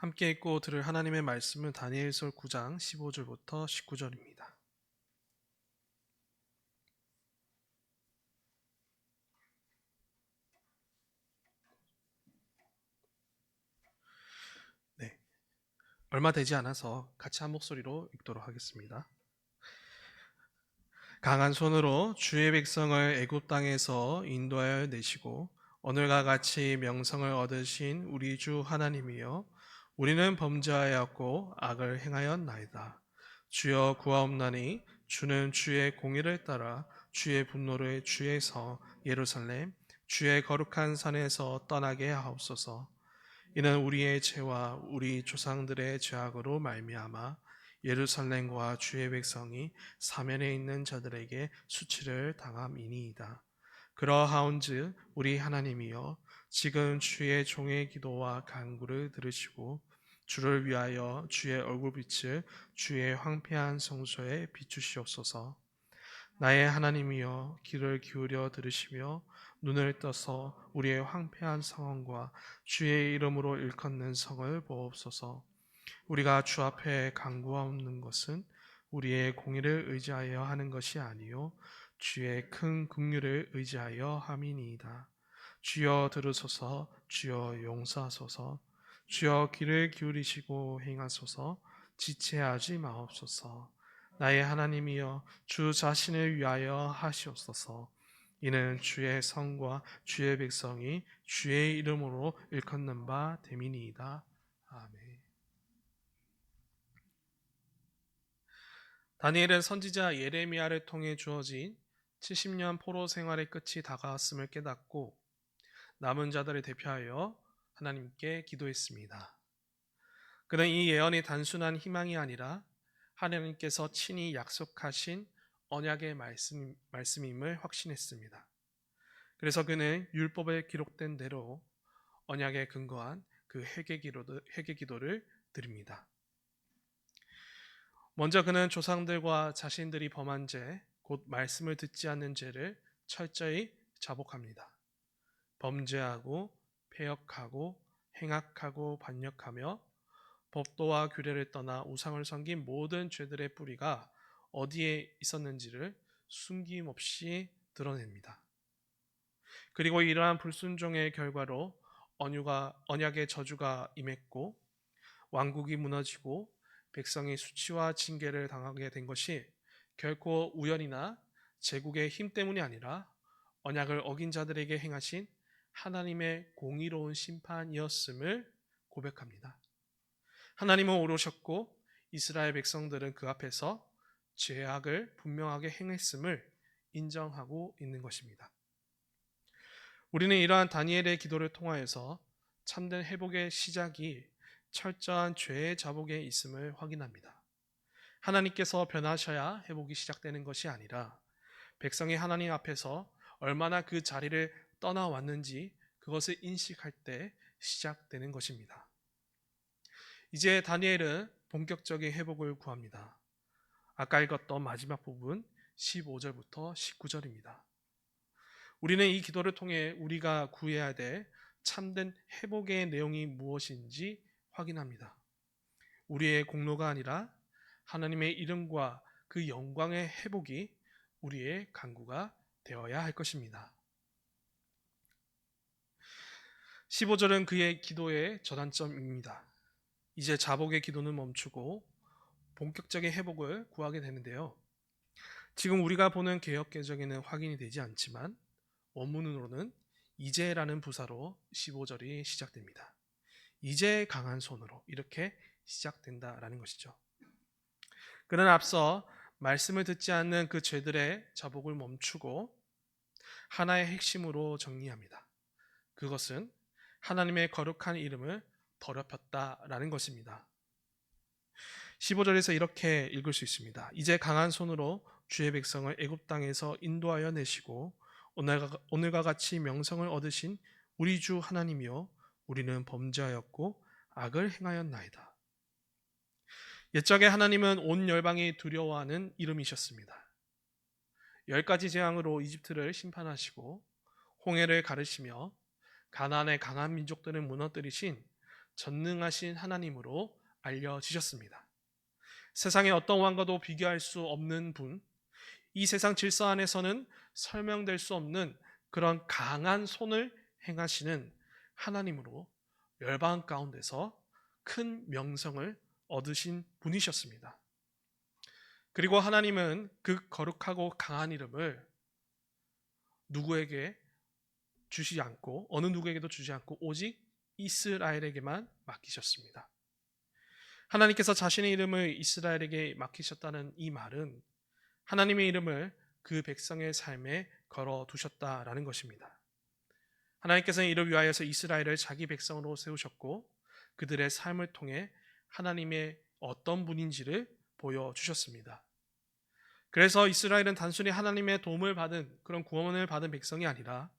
함께 읽고 들을 하나님의 말씀은 다니엘서 9장 15절부터 19절입니다. 네. 얼마 되지 않아서 같이 한 목소리로 읽도록 하겠습니다. 강한 손으로 주의 백성을 애굽 땅에서 인도하여 내시고 오늘과 같이 명성을 얻으신 우리 주 하나님이여 우리는 범죄하였고 악을 행하였나이다. 주여 구하옵나니 주는 주의 공의를 따라 주의 분노를 성 예루살렘 주의 거룩한 산에서 떠나게 하옵소서. 이는 우리의 죄와 우리 조상들의 죄악으로 말미암아 예루살렘과 주의 백성이 사면에 있는 자들에게 수치를 당함이니이다. 그러하온즉 우리 하나님이여 지금 주의 종의 기도와 간구를 들으시고 주를 위하여 주의 얼굴빛을 주의 황폐한 성소에 비추시옵소서. 나의 하나님이여 귀를 기울여 들으시며 눈을 떠서 우리의 황폐한 상황과 주의 이름으로 일컫는 성을 보옵소서. 우리가 주 앞에 간구하옵는 것은 우리의 공의를 의지하여 하는 것이 아니요 주의 큰 긍휼을 의지하여 함이니이다. 주여 들으소서, 주여 용서하소서, 주여 귀를 기울이시고 행하소서, 지체하지 마옵소서. 나의 하나님이여 주 자신을 위하여 하시옵소서. 이는 주의 성과 주의 백성이 주의 이름으로 일컫는 바 됨이니이다. 아멘. 다니엘은 선지자 예레미야를 통해 주어진 70년 포로 생활의 끝이 다가왔음을 깨닫고 남은 자들을 대표하여 하나님께 기도했습니다. 그는 이 예언이 단순한 희망이 아니라 하나님께서 친히 약속하신 언약의 말씀, 말씀임을 확신했습니다. 그래서 그는 율법에 기록된 대로 언약에 근거한 그 회개 기도를, 회개 기도를 드립니다. 먼저 그는 조상들과 자신들이 범한 죄, 곧 말씀을 듣지 않는 죄를 철저히 자복합니다. 범죄하고 폐역하고 행악하고 반역하며 법도와 규례를 떠나 우상을 섬긴 모든 죄들의 뿌리가 어디에 있었는지를 숨김없이 드러냅니다. 그리고 이러한 불순종의 결과로 언유가, 언약의 저주가 임했고 왕국이 무너지고 백성이 수치와 징계를 당하게 된 것이 결코 우연이나 제국의 힘 때문이 아니라 언약을 어긴 자들에게 행하신 하나님의 공의로운 심판이었음을 고백합니다. 하나님은 오르셨고 이스라엘 백성들은 그 앞에서 죄악을 분명하게 행했음을 인정하고 있는 것입니다. 우리는 이러한 다니엘의 기도를 통하여서 참된 회복의 시작이 철저한 죄의 자복에 있음을 확인합니다. 하나님께서 변하셔야 회복이 시작되는 것이 아니라 백성이 하나님 앞에서 얼마나 그 자리를 떠나왔는지 그것을 인식할 때 시작되는 것입니다. 이제 다니엘은 본격적인 회복을 구합니다. 아까 읽었던 마지막 부분 15절부터 19절입니다. 우리는 이 기도를 통해 우리가 구해야 될 참된 회복의 내용이 무엇인지 확인합니다. 우리의 공로가 아니라 하나님의 이름과 그 영광의 회복이 우리의 간구가 되어야 할 것입니다. 15절은 그의 기도의 전환점입니다. 이제 자복의 기도는 멈추고 본격적인 회복을 구하게 되는데요. 지금 우리가 보는 개혁 개정에는 확인이 되지 않지만 원문으로는 이제라는 부사로 15절이 시작됩니다. 이제 강한 손으로 이렇게 시작된다라는 것이죠. 그는 앞서 말씀을 듣지 않는 그 죄들의 자복을 멈추고 하나의 핵심으로 정리합니다. 그것은 하나님의 거룩한 이름을 더럽혔다라는 것입니다. 15절에서 이렇게 읽을 수 있습니다. 이제 강한 손으로 주의 백성을 애굽 땅에서 인도하여 내시고 오늘과, 오늘과 같이 명성을 얻으신 우리 주 하나님이여 우리는 범죄하였고 악을 행하였나이다. 옛적에 하나님은 온 열방이 두려워하는 이름이셨습니다. 열 가지 재앙으로 이집트를 심판하시고 홍해를 가르시며 가나안의 강한 민족들을 무너뜨리신 전능하신 하나님으로 알려지셨습니다. 세상의 어떤 왕과도 비교할 수 없는 분, 이 세상 질서 안에서는 설명될 수 없는 그런 강한 손을 행하시는 하나님으로 열방 가운데서 큰 명성을 얻으신 분이셨습니다. 그리고 하나님은 그 거룩하고 강한 이름을 누구에게 주시지 않고 어느 누구에게도 주지 않고 오직 이스라엘에게만 맡기셨습니다. 하나님께서 자신의 이름을 이스라엘에게 맡기셨다는 이 말은 하나님의 이름을 그 백성의 삶에 걸어 두셨다라는 것입니다. 하나님께서는 이를 위하여서 이스라엘을 자기 백성으로 세우셨고 그들의 삶을 통해 하나님의 어떤 분인지를 보여주셨습니다. 그래서 이스라엘은 단순히 하나님의 도움을 받은 그런 구원을 받은 백성이 아니라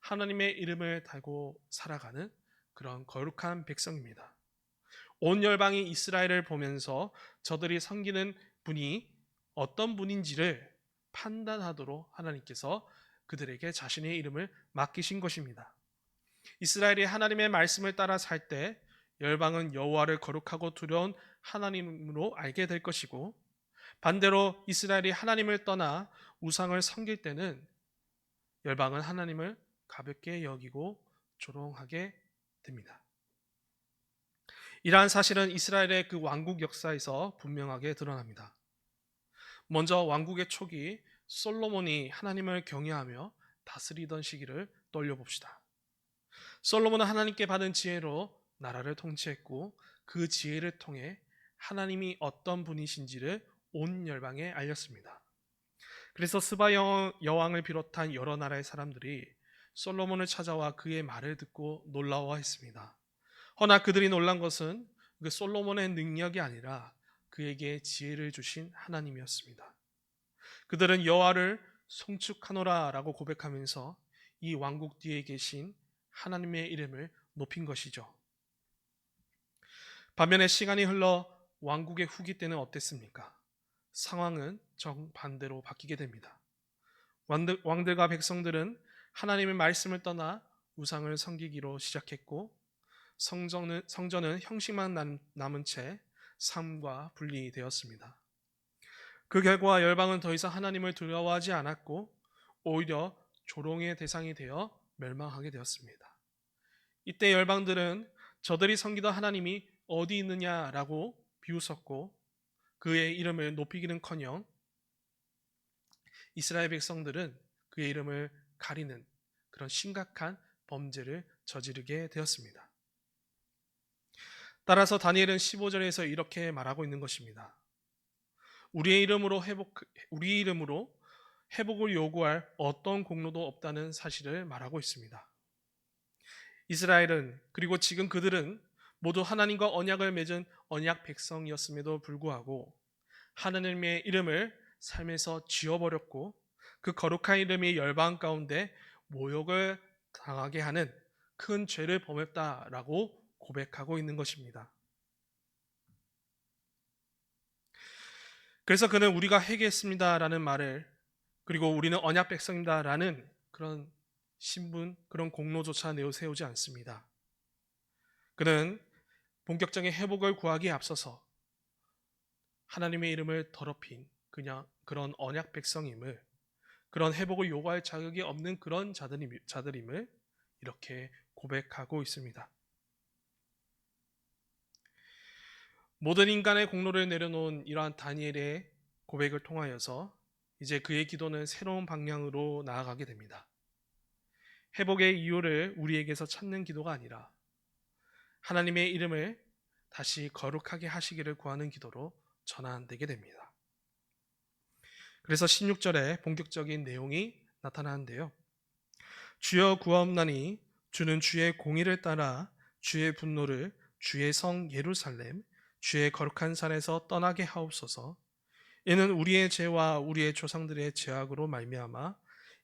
하나님의 이름을 달고 살아가는 그런 거룩한 백성입니다. 온 열방이 이스라엘을 보면서 저들이 섬기는 분이 어떤 분인지를 판단하도록 하나님께서 그들에게 자신의 이름을 맡기신 것입니다. 이스라엘이 하나님의 말씀을 따라 살 때 열방은 여호와를 거룩하고 두려운 하나님으로 알게 될 것이고 반대로 이스라엘이 하나님을 떠나 우상을 섬길 때는 열방은 하나님을 가볍게 여기고 조롱하게 됩니다. 이러한 사실은 이스라엘의 그 왕국 역사에서 분명하게 드러납니다. 먼저 왕국의 초기 솔로몬이 하나님을 경외하며 다스리던 시기를 떠올려 봅시다. 솔로몬은 하나님께 받은 지혜로 나라를 통치했고 그 지혜를 통해 하나님이 어떤 분이신지를 온 열방에 알렸습니다. 그래서 스바 여왕을 비롯한 여러 나라의 사람들이 솔로몬을 찾아와 그의 말을 듣고 놀라워했습니다. 허나 그들이 놀란 것은 그 솔로몬의 능력이 아니라 그에게 지혜를 주신 하나님이었습니다. 그들은 여호와를 송축하노라라고 고백하면서 이 왕국 뒤에 계신 하나님의 이름을 높인 것이죠. 반면에 시간이 흘러 왕국의 후기 때는 어땠습니까? 상황은 정반대로 바뀌게 됩니다. 왕들, 왕들과 백성들은 하나님의 말씀을 떠나 우상을 섬기기로 시작했고 성전은, 성전은 형식만 남은 채 삶과 분리되었습니다. 그 결과 열방은 더 이상 하나님을 두려워하지 않았고 오히려 조롱의 대상이 되어 멸망하게 되었습니다. 이때 열방들은 저들이 섬기던 하나님이 어디 있느냐라고 비웃었고 그의 이름을 높이기는커녕 이스라엘 백성들은 그의 이름을 가리는 그런 심각한 범죄를 저지르게 되었습니다. 따라서 다니엘은 15절에서 이렇게 말하고 있는 것입니다. 우리의 이름으로 회복 우리 이름으로 회복을 요구할 어떤 공로도 없다는 사실을 말하고 있습니다. 이스라엘은 그리고 지금 그들은 모두 하나님과 언약을 맺은 언약 백성이었음에도 불구하고 하나님의 이름을 삶에서 지워버렸고 그 거룩한 이름이 열방 가운데 모욕을 당하게 하는 큰 죄를 범했다라고 고백하고 있는 것입니다. 그래서 그는 우리가 회개했습니다라는 말을 그리고 우리는 언약 백성입니다라는 그런 신분, 그런 공로조차 내세우지 않습니다. 그는 본격적인 회복을 구하기에 앞서서 하나님의 이름을 더럽힌 그냥 그런 언약 백성임을 그런 회복을 요구할 자격이 없는 그런 자들임을 이렇게 고백하고 있습니다. 모든 인간의 공로를 내려놓은 이러한 다니엘의 고백을 통하여서 이제 그의 기도는 새로운 방향으로 나아가게 됩니다. 회복의 이유를 우리에게서 찾는 기도가 아니라 하나님의 이름을 다시 거룩하게 하시기를 구하는 기도로 전환되게 됩니다. 그래서 16절에 본격적인 내용이 나타나는데요. 주여 구하옵나니 주는 주의 공의를 따라 주의 분노를 주의 성 예루살렘 주의 거룩한 산에서 떠나게 하옵소서. 이는 우리의 죄와 우리의 조상들의 죄악으로 말미암아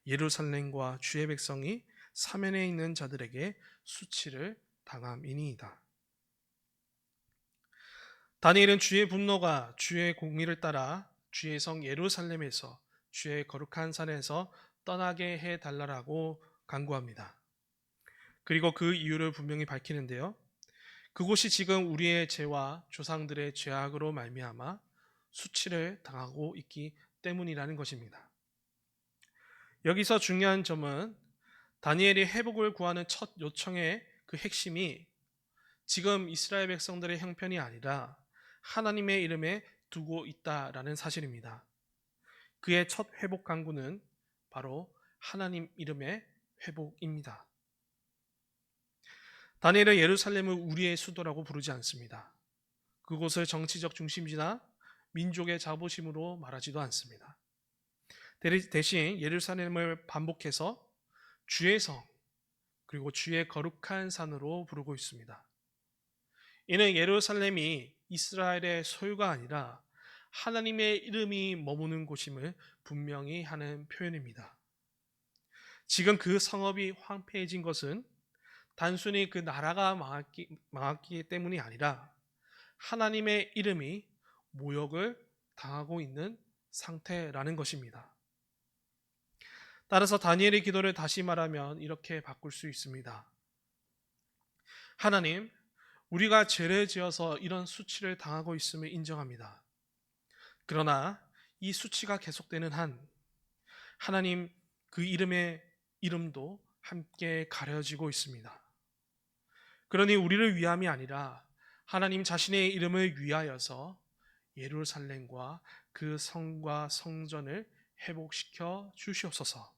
예루살렘과 주의 백성이 사면에 있는 자들에게 수치를 당함이니이다. 다니엘은 주의 분노가 주의 공의를 따라 주의 성 예루살렘에서 주의 거룩한 산에서 떠나게 해 달라라고 간구합니다. 그리고 그 이유를 분명히 밝히는데요. 그곳이 지금 우리의 죄와 조상들의 죄악으로 말미암아 수치를 당하고 있기 때문이라는 것입니다. 여기서 중요한 점은 다니엘이 회복을 구하는 첫 요청의 그 핵심이 지금 이스라엘 백성들의 형편이 아니라 하나님의 이름에 두고 있다라는 사실입니다. 그의 첫 회복 강구는 바로 하나님 이름의 회복입니다. 다니엘은 예루살렘을 우리의 수도라고 부르지 않습니다. 그곳을 정치적 중심지나 민족의 자부심으로 말하지도 않습니다. 대신 예루살렘을 반복해서 주의 성 그리고 주의 거룩한 산으로 부르고 있습니다. 이는 예루살렘이 이스라엘의 소유가 아니라 하나님의 이름이 머무는 곳임을 분명히 하는 표현입니다. 지금 그 성읍이 황폐해진 것은 단순히 그 나라가 망했기, 망했기 때문이 아니라 하나님의 이름이 모욕을 당하고 있는 상태라는 것입니다. 따라서 다니엘의 기도를 다시 말하면 이렇게 바꿀 수 있습니다. 하나님, 우리가 죄를 지어서 이런 수치를 당하고 있음을 인정합니다. 그러나 이 수치가 계속되는 한 하나님 그 이름의 이름도 함께 가려지고 있습니다. 그러니 우리를 위함이 아니라 하나님 자신의 이름을 위하여서 예루살렘과 그 성과 성전을 회복시켜 주시옵소서.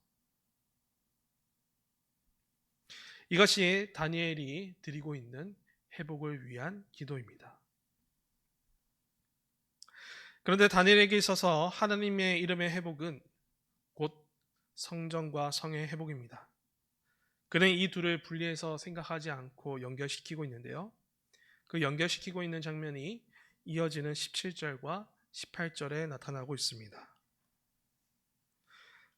이것이 다니엘이 드리고 있는 회복을 위한 기도입니다. 그런데 다니엘에게 있어서 하나님의 이름의 회복은 곧 성전과 성의 회복입니다. 그는 이 둘을 분리해서 생각하지 않고 연결시키고 있는데요. 그 연결시키고 있는 장면이 이어지는 17절과 18절에 나타나고 있습니다.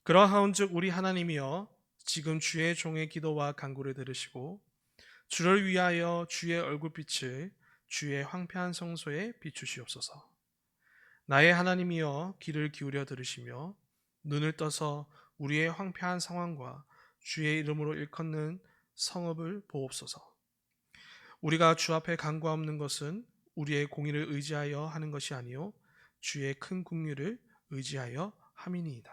그러하온즉 우리 하나님이여 지금 주의 종의 기도와 간구를 들으시고 주를 위하여 주의 얼굴빛을 주의 황폐한 성소에 비추시옵소서. 나의 하나님이여 귀를 기울여 들으시며 눈을 떠서 우리의 황폐한 상황과 주의 이름으로 일컫는 성읍을 보옵소서. 우리가 주 앞에 간과 없는 것은 우리의 공의를 의지하여 하는 것이 아니요 주의 큰 국률을 의지하여 함이니이다.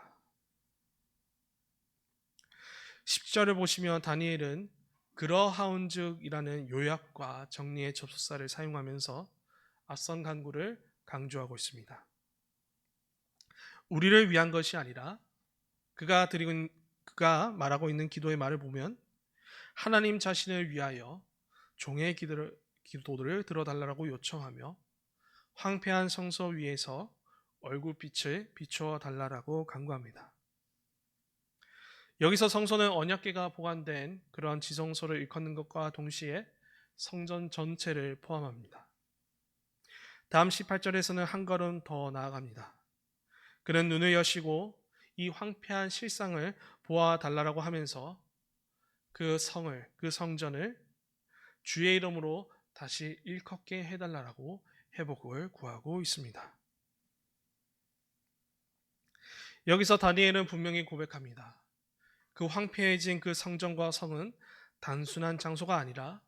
10절을 보시면 다니엘은 그러하운즉이라는 요약과 정리의 접속사를 사용하면서 앞선 간구를 강조하고 있습니다. 우리를 위한 것이 아니라 그가 드리고 그가 말하고 있는 기도의 말을 보면 하나님 자신을 위하여 종의 기도를, 기도를 들어달라고 요청하며 황폐한 성서 위에서 얼굴빛을 비추어 달라고 간구합니다. 여기서 성소는 언약계가 보관된 그러한 지성소를 일컫는 것과 동시에 성전 전체를 포함합니다. 다음 18절에서는 한 걸음 더 나아갑니다. 그는 눈을 여시고 이 황폐한 실상을 보아 달라고 하면서 그 성을 그 성전을 주의 이름으로 다시 일컫게 해달라고 회복을 구하고 있습니다. 여기서 다니엘은 분명히 고백합니다. 그 황폐해진 그 성전과 성은 단순한 장소가 아니라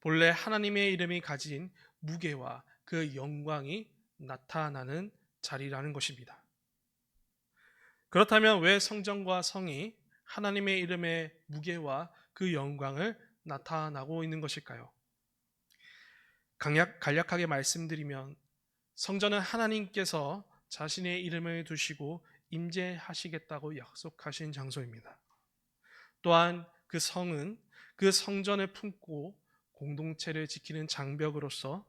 본래 하나님의 이름이 가진 무게와 그 영광이 나타나는 자리라는 것입니다. 그렇다면 왜 성전과 성이 하나님의 이름의 무게와 그 영광을 나타나고 있는 것일까요? 간략, 간략하게 말씀드리면 성전은 하나님께서 자신의 이름을 두시고 임재하시겠다고 약속하신 장소입니다. 또한 그 성은 그 성전을 품고 공동체를 지키는 장벽으로서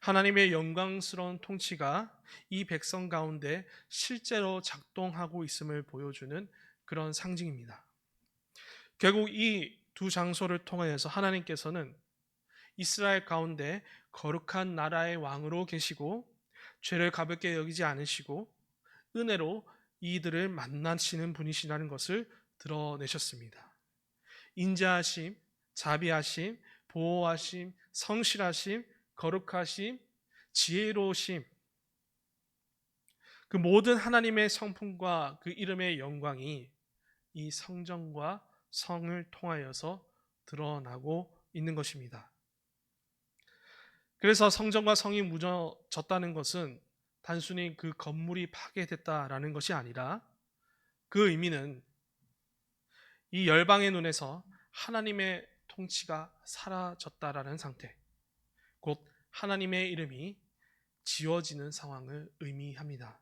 하나님의 영광스러운 통치가 이 백성 가운데 실제로 작동하고 있음을 보여주는 그런 상징입니다. 결국 이 두 장소를 통하여서 하나님께서는 이스라엘 가운데 거룩한 나라의 왕으로 계시고 죄를 가볍게 여기지 않으시고 은혜로 이들을 만나시는 분이시라는 것을 드러내셨습니다. 인자하심, 자비하심, 보호하심, 성실하심, 거룩하심, 지혜로우심, 그 모든 하나님의 성품과 그 이름의 영광이 이 성전과 성을 통하여서 드러나고 있는 것입니다. 그래서 성전과 성이 무너졌다는 것은 단순히 그 건물이 파괴됐다라는 것이 아니라 그 의미는 이 열방의 눈에서 하나님의 통치가 사라졌다라는 상태, 곧 하나님의 이름이 지워지는 상황을 의미합니다.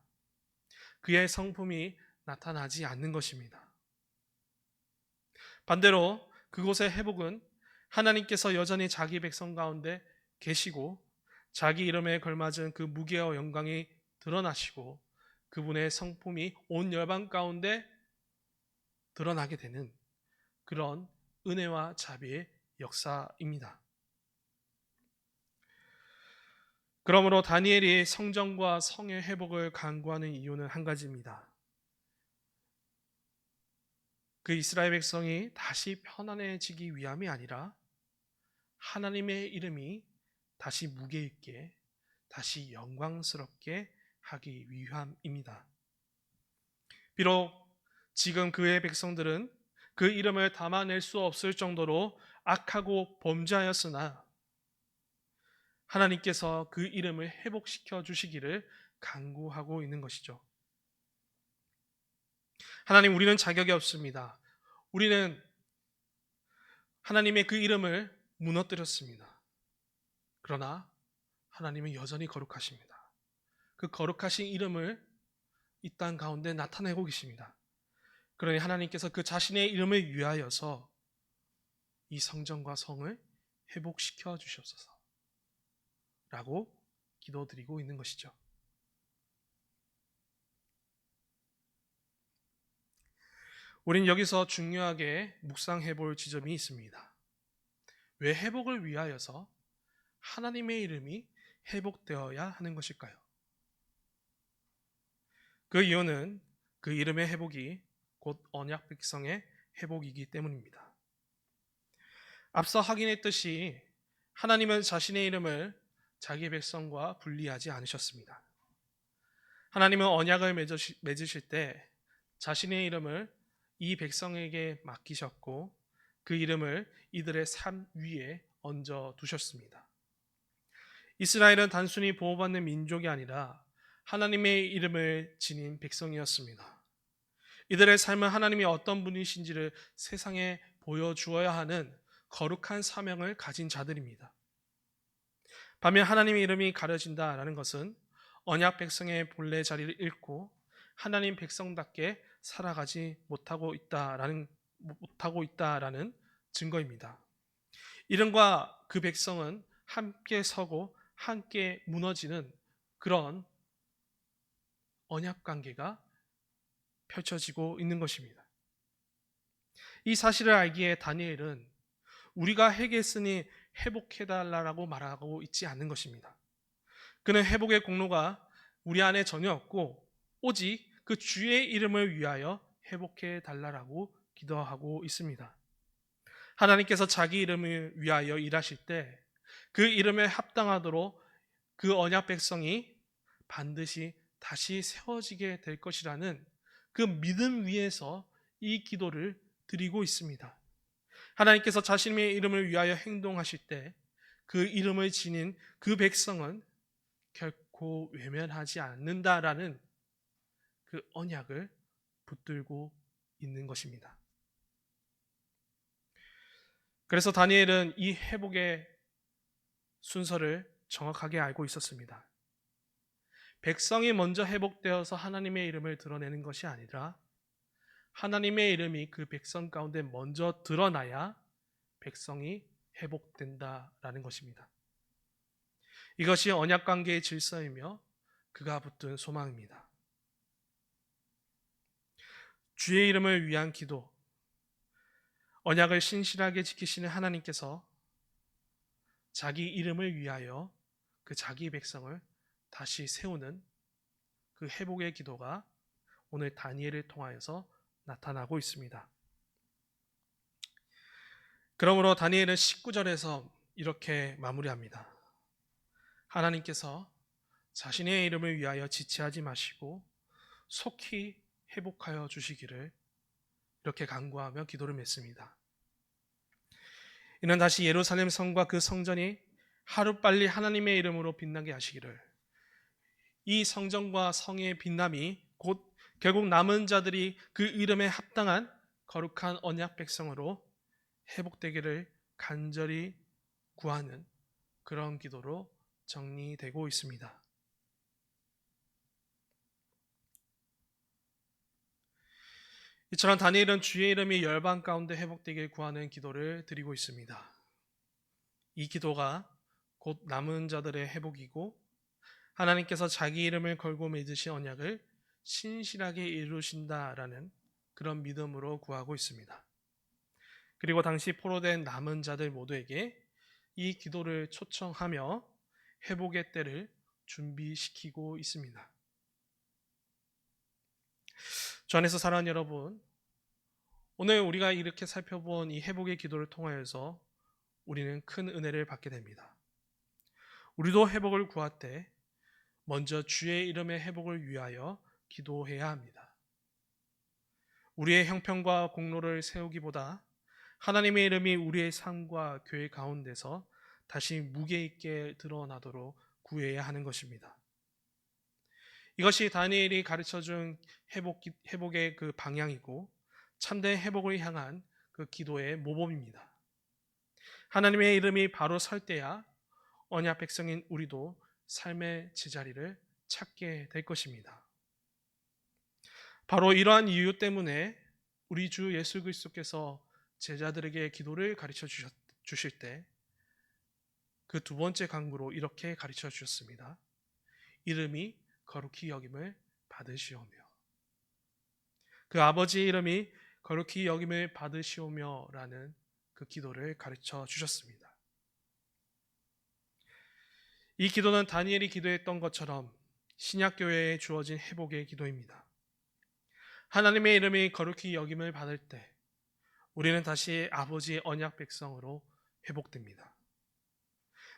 그의 성품이 나타나지 않는 것입니다. 반대로 그곳의 회복은 하나님께서 여전히 자기 백성 가운데 계시고 자기 이름에 걸맞은 그 무게와 영광이 드러나시고 그분의 성품이 온 열방 가운데 드러나게 되는 그런 은혜와 자비의 역사입니다. 그러므로 다니엘이 성전과 성의 회복을 간구하는 이유는 한 가지입니다. 그 이스라엘 백성이 다시 편안해지기 위함이 아니라 하나님의 이름이 다시 무게 있게, 다시 영광스럽게 하기 위함입니다. 비록 지금 그의 백성들은 그 이름을 담아낼 수 없을 정도로 악하고 범죄하였으나 하나님께서 그 이름을 회복시켜 주시기를 간구하고 있는 것이죠. 하나님, 우리는 자격이 없습니다. 우리는 하나님의 그 이름을 무너뜨렸습니다. 그러나 하나님은 여전히 거룩하십니다. 그 거룩하신 이름을 이 땅 가운데 나타내고 계십니다. 그러니 하나님께서 그 자신의 이름을 위하여서 이 성전과 성을 회복시켜 주시옵소서. 라고 기도드리고 있는 것이죠. 우린 여기서 중요하게 묵상해 볼 지점이 있습니다. 왜 회복을 위하여서 하나님의 이름이 회복되어야 하는 것일까요? 그 이유는 그 이름의 회복이 곧 언약 백성의 회복이기 때문입니다. 앞서 확인했듯이 하나님은 자신의 이름을 자기 백성과 분리하지 않으셨습니다. 하나님은 언약을 맺으실 때 자신의 이름을 이 백성에게 맡기셨고 그 이름을 이들의 삶 위에 얹어 두셨습니다. 이스라엘은 단순히 보호받는 민족이 아니라 하나님의 이름을 지닌 백성이었습니다. 이들의 삶은 하나님이 어떤 분이신지를 세상에 보여주어야 하는 거룩한 사명을 가진 자들입니다. 반면 하나님의 이름이 가려진다라는 것은 언약 백성의 본래 자리를 잃고 하나님 백성답게 살아가지 못하고 있다라는 못하고 있다라는 증거입니다. 이름과 그 백성은 함께 서고 함께 무너지는 그런 언약 관계가 펼쳐지고 있는 것입니다. 이 사실을 알기에 다니엘은 우리가 회개했으니 회복해달라고 말하고 있지 않는 것입니다. 그는 회복의 공로가 우리 안에 전혀 없고 오직 그 주의 이름을 위하여 회복해 달라라고 기도하고 있습니다. 하나님께서 자기 이름을 위하여 일하실 때 그 이름에 합당하도록 그 언약 백성이 반드시 다시 세워지게 될 것이라는 그 믿음 위에서 이 기도를 드리고 있습니다. 하나님께서 자신의 이름을 위하여 행동하실 때 그 이름을 지닌 그 백성은 결코 외면하지 않는다라는 그 언약을 붙들고 있는 것입니다. 그래서 다니엘은 이 회복의 순서를 정확하게 알고 있었습니다. 백성이 먼저 회복되어서 하나님의 이름을 드러내는 것이 아니라 하나님의 이름이 그 백성 가운데 먼저 드러나야 백성이 회복된다라는 것입니다. 이것이 언약 관계의 질서이며 그가 붙든 소망입니다. 주의 이름을 위한 기도, 언약을 신실하게 지키시는 하나님께서 자기 이름을 위하여 그 자기 백성을 다시 세우는 그 회복의 기도가 오늘 다니엘을 통하여서 나타나고 있습니다. 그러므로 다니엘은 19절에서 이렇게 마무리합니다. 하나님께서 자신의 이름을 위하여 지체하지 마시고 속히 회복하여 주시기를 이렇게 간구하며 기도를 맺습니다. 이는 다시 예루살렘 성과 그 성전이 하루빨리 하나님의 이름으로 빛나게 하시기를 이 성정과 성의 빛남이 곧 결국 남은 자들이 그 이름에 합당한 거룩한 언약 백성으로 회복되기를 간절히 구하는 그런 기도로 정리되고 있습니다. 이처럼 다니엘은 주의 이름이 열방 가운데 회복되길 구하는 기도를 드리고 있습니다. 이 기도가 곧 남은 자들의 회복이고 하나님께서 자기 이름을 걸고 맺으신 언약을 신실하게 이루신다라는 그런 믿음으로 구하고 있습니다. 그리고 당시 포로된 남은 자들 모두에게 이 기도를 초청하며 회복의 때를 준비시키고 있습니다. 주 안에서 사랑하는 여러분, 오늘 우리가 이렇게 살펴본 이 회복의 기도를 통하여서 우리는 큰 은혜를 받게 됩니다. 우리도 회복을 구할 때 먼저 주의 이름의 회복을 위하여 기도해야 합니다. 우리의 형편과 공로를 세우기보다 하나님의 이름이 우리의 삶과 교회 가운데서 다시 무게 있게 드러나도록 구해야 하는 것입니다. 이것이 다니엘이 가르쳐 준 회복, 회복의 그 방향이고 참된 회복을 향한 그 기도의 모범입니다. 하나님의 이름이 바로 설 때야 언약 백성인 우리도 삶의 제자리를 찾게 될 것입니다. 바로 이러한 이유 때문에 우리 주 예수 그리스도께서 제자들에게 기도를 가르쳐 주셨, 주실 때 그 두 번째 강구로 이렇게 가르쳐 주셨습니다. 이름이 거룩히 여김을 받으시오며 그 아버지의 이름이 거룩히 여김을 받으시오며라는 그 기도를 가르쳐 주셨습니다. 이 기도는 다니엘이 기도했던 것처럼 신약 교회에 주어진 회복의 기도입니다. 하나님의 이름이 거룩히 여김을 받을 때 우리는 다시 아버지의 언약 백성으로 회복됩니다.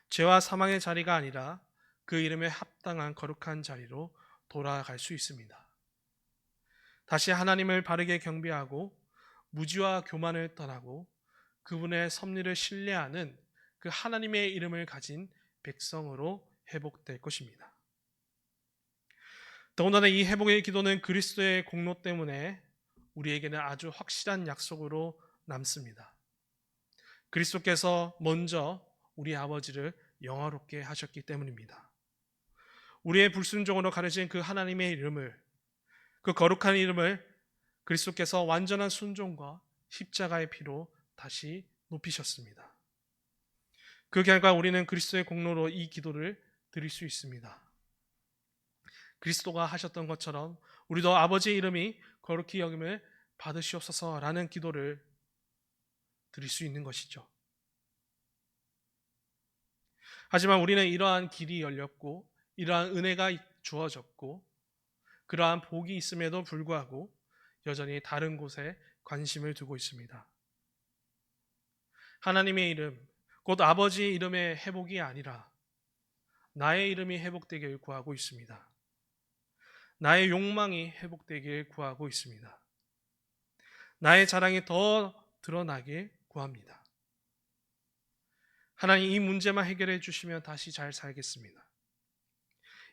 죄와 사망의 자리가 아니라 그 이름에 합당한 거룩한 자리로 돌아갈 수 있습니다. 다시 하나님을 바르게 경배하고 무지와 교만을 떠나고 그분의 섭리를 신뢰하는 그 하나님의 이름을 가진 백성으로 회복될 것입니다. 더군다나 이 회복의 기도는 그리스도의 공로 때문에 우리에게는 아주 확실한 약속으로 남습니다. 그리스도께서 먼저 우리 아버지를 영화롭게 하셨기 때문입니다. 우리의 불순종으로 가려진 그 하나님의 이름을 그 거룩한 이름을 그리스도께서 완전한 순종과 십자가의 피로 다시 높이셨습니다. 그 결과 우리는 그리스도의 공로로 이 기도를 드릴 수 있습니다. 그리스도가 하셨던 것처럼 우리도 아버지의 이름이 거룩히 여김을 받으시옵소서라는 기도를 드릴 수 있는 것이죠. 하지만 우리는 이러한 길이 열렸고 이러한 은혜가 주어졌고 그러한 복이 있음에도 불구하고 여전히 다른 곳에 관심을 두고 있습니다. 하나님의 이름, 곧 아버지의 이름의 회복이 아니라 나의 이름이 회복되길 구하고 있습니다. 나의 욕망이 회복되길 구하고 있습니다. 나의 자랑이 더 드러나길 구합니다. 하나님 이 문제만 해결해 주시면 다시 잘 살겠습니다.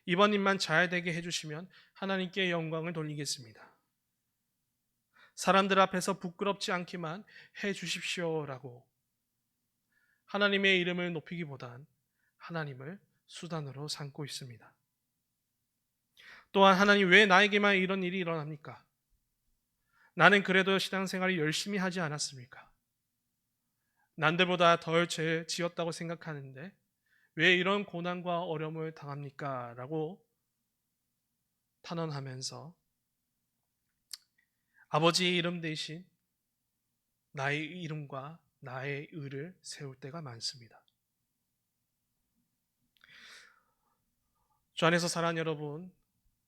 이번 일만 잘 되게 해주시면 하나님께 영광을 돌리겠습니다. 사람들 앞에서 부끄럽지 않기만 해 주십시오라고 하나님의 이름을 높이기보단 하나님을 수단으로 삼고 있습니다. 또한 하나님 왜 나에게만 이런 일이 일어납니까? 나는 그래도 신앙생활을 열심히 하지 않았습니까? 남들보다 덜 죄 지었다고 생각하는데 왜 이런 고난과 어려움을 당합니까? 라고 탄원하면서 아버지의 이름 대신 나의 이름과 나의 의를 세울 때가 많습니다. 주 안에서 사랑하는 여러분,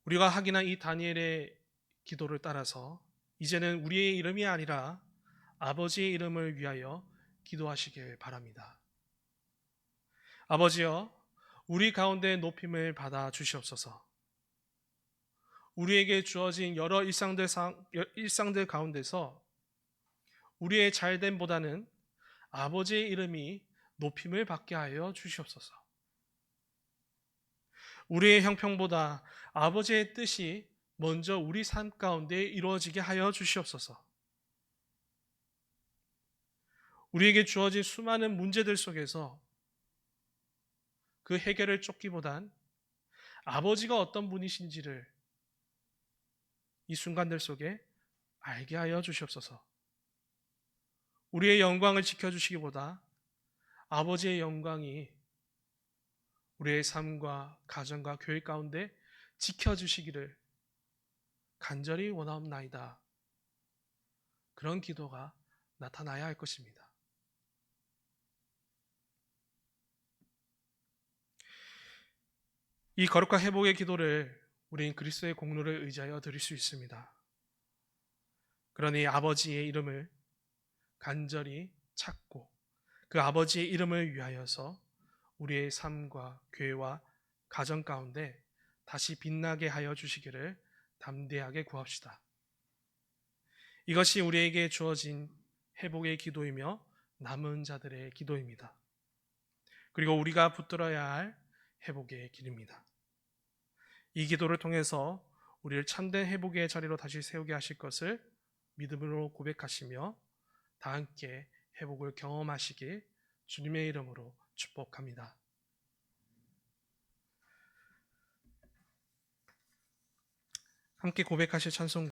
우리가 확인한 이 다니엘의 기도를 따라서 이제는 우리의 이름이 아니라 아버지의 이름을 위하여 기도하시길 바랍니다. 아버지여, 우리 가운데 높임을 받아 주시옵소서. 우리에게 주어진 여러 일상들, 일상들 가운데서 우리의 잘됨보다는 아버지의 이름이 높임을 받게 하여 주시옵소서. 우리의 형평보다 아버지의 뜻이 먼저 우리 삶 가운데 이루어지게 하여 주시옵소서. 우리에게 주어진 수많은 문제들 속에서 그 해결을 쫓기보단 아버지가 어떤 분이신지를 이 순간들 속에 알게 하여 주시옵소서. 우리의 영광을 지켜주시기보다 아버지의 영광이 우리의 삶과 가정과 교회 가운데 지켜주시기를 간절히 원하옵나이다. 그런 기도가 나타나야 할 것입니다. 이 거룩한 회복의 기도를 우리는 그리스도의 공로를 의지하여 드릴 수 있습니다. 그러니 아버지의 이름을 간절히 찾고 그 아버지의 이름을 위하여서 우리의 삶과 교회와 가정 가운데 다시 빛나게 하여 주시기를 담대하게 구합시다. 이것이 우리에게 주어진 회복의 기도이며 남은 자들의 기도입니다. 그리고 우리가 붙들어야 할 회복의 길입니다. 이 기도를 통해서 우리를 참된 회복의 자리로 다시 세우게 하실 것을 믿음으로 고백하시며 다 함께 회복을 경험하시길 주님의 이름으로 축복합니다. 함께 고백하실 찬송